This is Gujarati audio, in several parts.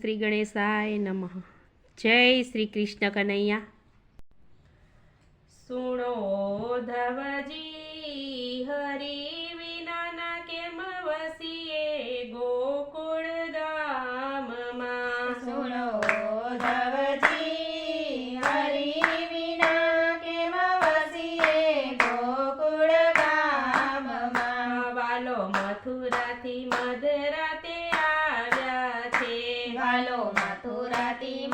શ્રી ગણેશાય નમઃ. જય શ્રી કૃષ્ણ કનૈયા. સુણો ધવજી હરી વિનાના કેમ વસીએ? ગોકુળ ગામમાં સુણો ધવજી વાલો મથુરાથી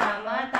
妈妈打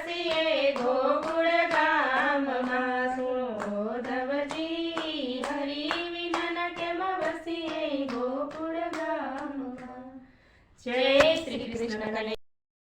વસીએ ગોકુળ ગામમાં સુણો ધવજી હરી વિના કેમ વસીએ ગોકુળ ગામમાં જય શ્રી કૃષ્ણ